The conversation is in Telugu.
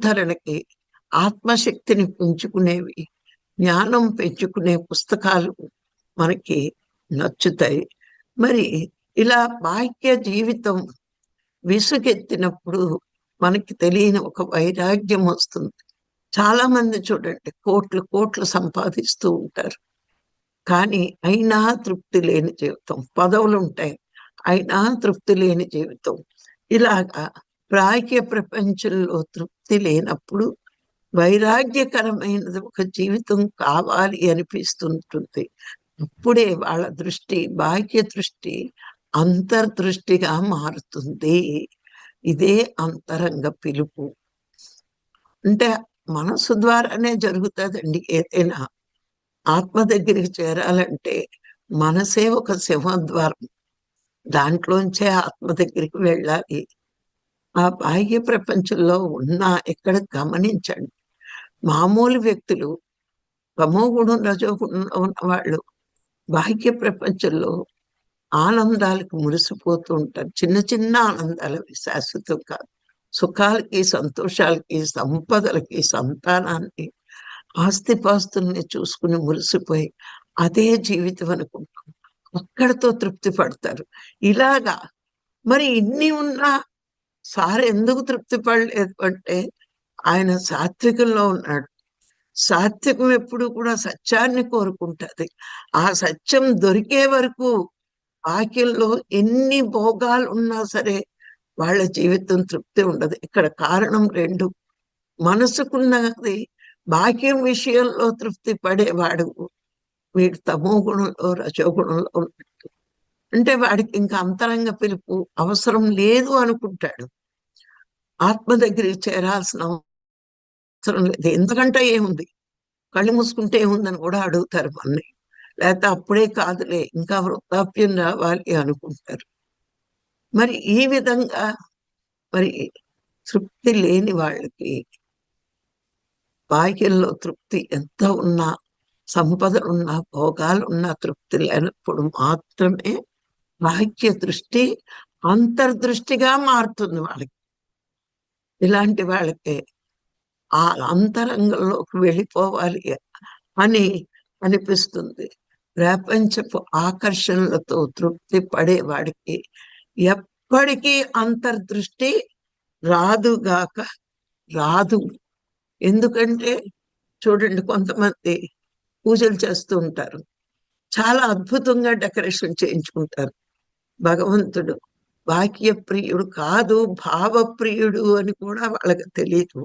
పునరుద్ధరణకి ఆత్మశక్తిని పెంచుకునేవి జ్ఞానం పెంచుకునే పుస్తకాలు మనకి నచ్చుతాయి. మరి ఇలా బాహ్య జీవితం విసుగెత్తినప్పుడు మనకి తెలియని ఒక వైరాగ్యం వస్తుంది. చాలా మంది చూడండి కోట్లు కోట్లు సంపాదిస్తూ ఉంటారు. కానీ అయినా తృప్తి లేని జీవితం పదవులు ఉంటాయి అయినా తృప్తి లేని జీవితం. ఇలాగా ప్రాగ్య ప్రపంచంలో తృప్తి లేనప్పుడు వైరాగ్యకరమైనది ఒక జీవితం కావాలి అనిపిస్తుంటుంది. అప్పుడే వాళ్ళ దృష్టి బాహ్య దృష్టి అంతర్దృష్టిగా మారుతుంది. ఇదే అంతరంగ పిలుపు. అంటే మనసు ద్వారానే జరుగుతుందండి ఏదైనా. ఆత్మ దగ్గరికి చేరాలంటే మనసే ఒక సింహద్వారం. దాంట్లోంచే ఆత్మ దగ్గరికి వెళ్ళాలి. ఆ బాహ్య ప్రపంచంలో ఉన్న ఇక్కడ గమనించండి. మామూలు వ్యక్తులు తమోగుణం రజోగుణంలో ఉన్న వాళ్ళు బాహ్య ప్రపంచంలో ఆనందాలకు మురిసిపోతూ ఉంటారు. చిన్న చిన్న ఆనందాలు శాశ్వతం కాదు. సుఖాలకి సంతోషాలకి సంపదలకి సంతానాన్ని ఆస్తిపాస్తుల్ని చూసుకుని మురిసిపోయి అదే జీవితం అనుకుంటాం. అక్కడతో తృప్తి పడతారు. ఇలాగా మరి ఇన్ని ఉన్నా సార్ ఎందుకు తృప్తి పడలేదు అంటే ఆయన సాత్వికంలో ఉన్నాడు. సాత్వికం ఎప్పుడు కూడా సత్యాన్ని కోరుకుంటది. ఆ సత్యం దొరికే వరకు వాక్యంలో ఎన్ని భోగాలు ఉన్నా సరే వాళ్ళ జీవితం తృప్తి ఉండదు. ఇక్కడ కారణం రెండు. మనసుకున్నది బాక్యం విషయంలో తృప్తి పడేవాడు వీడు తమో గుణంలో రజోగుణంలో ఉన్నట్టు అంటే వాడికి ఇంకా అంతరంగ పిలుపు అవసరం లేదు అనుకుంటాడు. ఆత్మ దగ్గరికి చేరాల్సిన అవసరం లేదు. ఎందుకంటే ఏముంది? కళ్ళు మూసుకుంటే ఏముందని కూడా అడుగుతారు మన్ని లేకపోతే అప్పుడే కాదులే ఇంకా వృద్ధాప్యం రావాలి అనుకుంటారు. మరి ఈ విధంగా మరి తృప్తి లేని వాళ్ళకి బాహ్యంలో తృప్తి ఎంత ఉన్నా భోగాలు ఉన్న తృప్తి లేనప్పుడు మాత్రమే బాహ్య దృష్టి అంతర్దృష్టిగా మారుతుంది వాళ్ళకి. ఇలాంటి వాళ్ళకి ఆ అంతరంగంలోకి వెళ్ళిపోవాలి అని అనిపిస్తుంది. ప్రపంచపు ఆకర్షణలతో తృప్తి పడేవాడికి ఎప్పటికీ అంతర్దృష్టి రాదుగాక రాదు. ఎందుకంటే చూడండి కొంతమంది పూజలు చేస్తూ ఉంటారు. చాలా అద్భుతంగా డెకరేషన్ చేయించుకుంటారు. భగవంతుడు వాక్య ప్రియుడు కాదు భావప్రియుడు అని కూడా వాళ్ళకి తెలియదు.